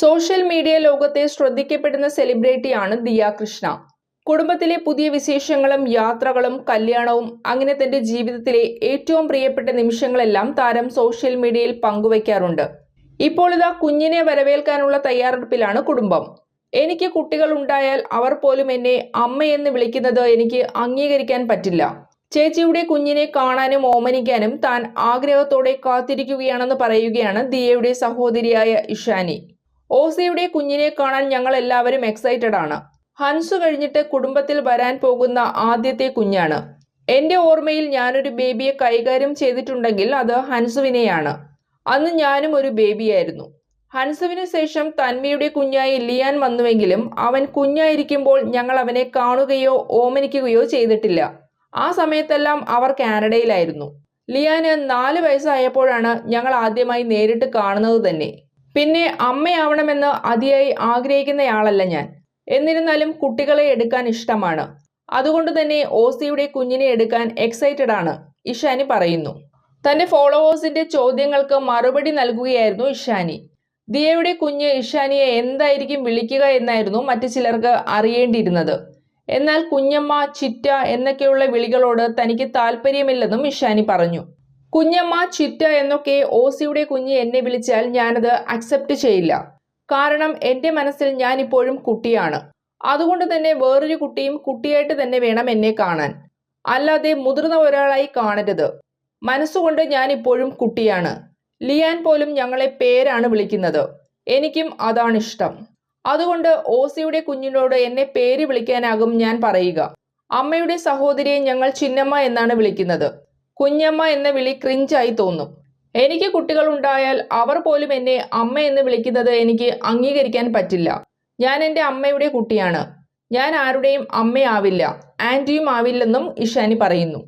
Social media ലോകത്തെ ശ്രദ്ധിക്കപ്പെടുന്ന സെലിബ്രിറ്റിയാണ് ദിയ കൃഷ്ണ. കുടുംബത്തിലെ പുതിയ വിശേഷങ്ങളും യാത്രകളും കല്യാണവും അങ്ങനെ തന്റെ ജീവിതത്തിലെ ഏറ്റവും പ്രിയപ്പെട്ട നിമിഷങ്ങളെല്ലാം താരം സോഷ്യൽ മീഡിയയിൽ പങ്കുവയ്ക്കാറുണ്ട്. ഇപ്പോൾ ഇതാ കുഞ്ഞിനെ വരവേൽക്കാനുള്ള തയ്യാറെടുപ്പിലാണ് കുടുംബം. എനിക്ക് കുട്ടികൾ ഉണ്ടായാൽ അവർ പോലും എന്നെ അമ്മയെന്ന് വിളിക്കുന്നത് എനിക്ക് അംഗീകരിക്കാൻ പറ്റില്ല. ചേച്ചിയുടെ കുഞ്ഞിനെ കാണാനും ഓമനിക്കാനും താൻ ആഗ്രഹത്തോടെ കാത്തിരിക്കുകയാണെന്ന് പറയുകയാണ് ദിയയുടെ സഹോദരിയായ ഇഷാനി. ഓസിയുടെ കുഞ്ഞിനെ കാണാൻ ഞങ്ങൾ എല്ലാവരും എക്സൈറ്റഡ് ആണ്. ഹൻസ് കഴിഞ്ഞിട്ട് കുടുംബത്തിൽ വരാൻ പോകുന്ന ആദ്യത്തെ കുഞ്ഞാണ്. എന്റെ ഓർമ്മയിൽ ഞാനൊരു ബേബിയെ കൈകാര്യം ചെയ്തിട്ടുണ്ടെങ്കിൽ അത് ഹൻസുവിനെയാണ്. അന്ന് ഞാനും ഒരു ബേബിയായിരുന്നു ഹൻസുവിന് ശേഷം തന്മയുടെ കുഞ്ഞായി ലിയാൻ വന്നുവെങ്കിലും അവൻ കുഞ്ഞായിരിക്കുമ്പോൾ ഞങ്ങൾ അവനെ കാണുകയോ ഓമനിക്കുകയോ ചെയ്തിട്ടില്ല. ആ സമയത്തെല്ലാം അവർ കാനഡയിലായിരുന്നു. ലിയാന് നാല് വയസ്സായപ്പോഴാണ് ഞങ്ങൾ ആദ്യമായി നേരിട്ട് കാണുന്നത് തന്നെ. പിന്നെ അമ്മയാവണമെന്ന് അതിയായി ആഗ്രഹിക്കുന്നയാളല്ല ഞാൻ. എന്നിരുന്നാലും കുട്ടികളെ എടുക്കാൻ ഇഷ്ടമാണ്. അതുകൊണ്ട് തന്നെ ഓസിയുടെ കുഞ്ഞിനെ എടുക്കാൻ എക്സൈറ്റഡ് ആണ് ഇഷാനി പറയുന്നു. തന്റെ ഫോളോവേഴ്സിന്റെ ചോദ്യങ്ങൾക്ക് മറുപടി നൽകുകയായിരുന്നു ഇഷാനി. ദിയയുടെ കുഞ്ഞ് ഇഷാനിയെ എന്തായിരിക്കും വിളിക്കുക എന്നായിരുന്നു മറ്റു ചിലർക്ക് അറിയേണ്ടിയിരുന്നത്. എന്നാൽ കുഞ്ഞമ്മ ചിറ്റ എന്നൊക്കെയുള്ള വിളികളോട് തനിക്ക് താല്പര്യമില്ലെന്നും ഇഷാനി പറഞ്ഞു. കുഞ്ഞമ്മ ചിറ്റ എന്നൊക്കെ ഓസിയുടെ കുഞ്ഞ് എന്നെ വിളിച്ചാൽ ഞാനത് അക്സെപ്റ്റ് ചെയ്യില്ല. കാരണം എന്റെ മനസ്സിൽ ഞാൻ ഇപ്പോഴും കുട്ടിയാണ്. അതുകൊണ്ട് തന്നെ വേറൊരു കുട്ടിയും കുട്ടിയായിട്ട് തന്നെ വേണം എന്നെ കാണാൻ. അല്ലാതെ മുതിർന്ന ഒരാളായി കാണരുത്. മനസ്സുകൊണ്ട് ഞാൻ ഇപ്പോഴും കുട്ടിയാണ്. ലിയാൻ പോലും ഞങ്ങളെ പേരാണ് വിളിക്കുന്നത്. എനിക്കും അതാണ് ഇഷ്ടം. അതുകൊണ്ട് ഓസിയുടെ കുഞ്ഞിനോട് എന്നെ പേര് വിളിക്കാനാകും ഞാൻ പറയുക. അമ്മയുടെ സഹോദരിയെ ഞങ്ങൾ ചിന്നമ്മ എന്നാണ് വിളിക്കുന്നത്. കുഞ്ഞമ്മ എന്ന വിളി ക്രിഞ്ചായി തോന്നും. എനിക്ക് കുട്ടികളുണ്ടായാൽ അവർ പോലും എന്നെ അമ്മ എന്ന് വിളിക്കുന്നത് എനിക്ക് അംഗീകരിക്കാൻ പറ്റില്ല. ഞാൻ എന്റെ അമ്മയുടെ കുട്ടിയാണ്. ഞാൻ ആരുടെയും അമ്മയാവില്ല. ആന്റിയും ആവില്ലെന്നും ഇഷാനി പറയുന്നു.